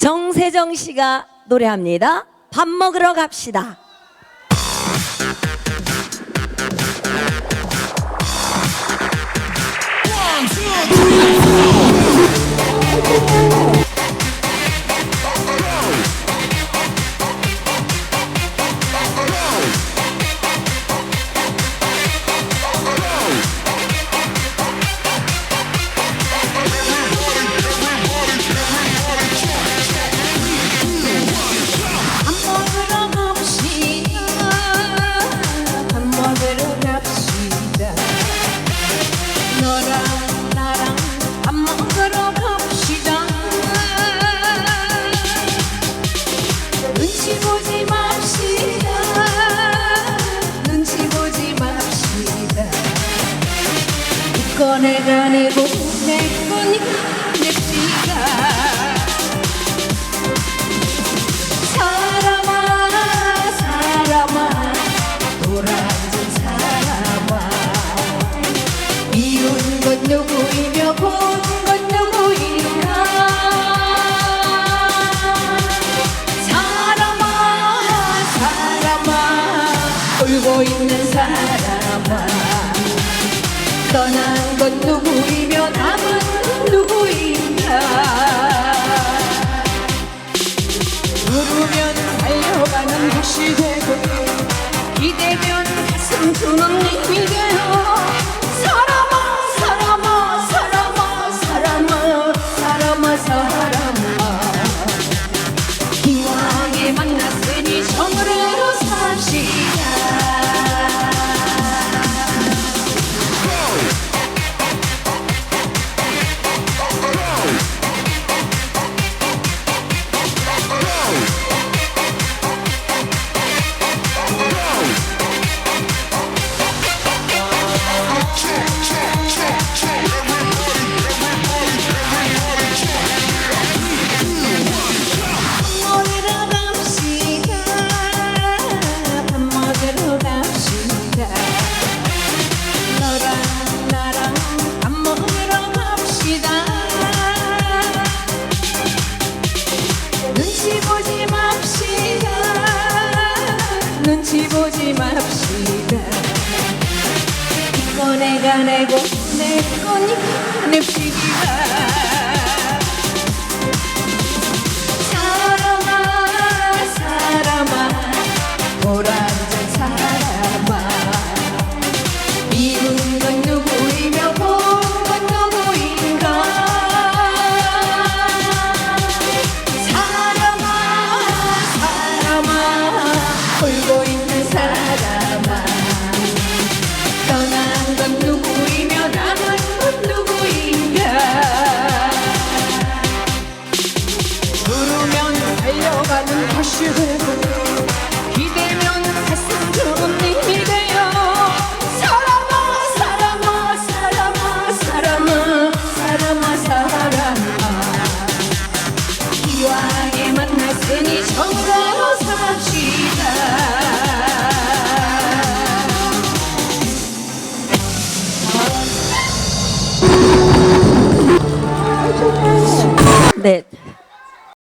정세정 씨가 노래합니다. 밥 먹으러 갑시다. 사람아 사람아 돌아앉은 사람아. 미운 건 누구이며 본건 누구인가 사람아 사람아 울고 있는 사람아 떠난 건 누구이며 남은 누구인가? 부르면 달려가는 것이 되고 기대면 가슴 주는 힘이 되어 눈치 보지 맙시다. 이거 내가 내고 내 거니까 냅시다. 네.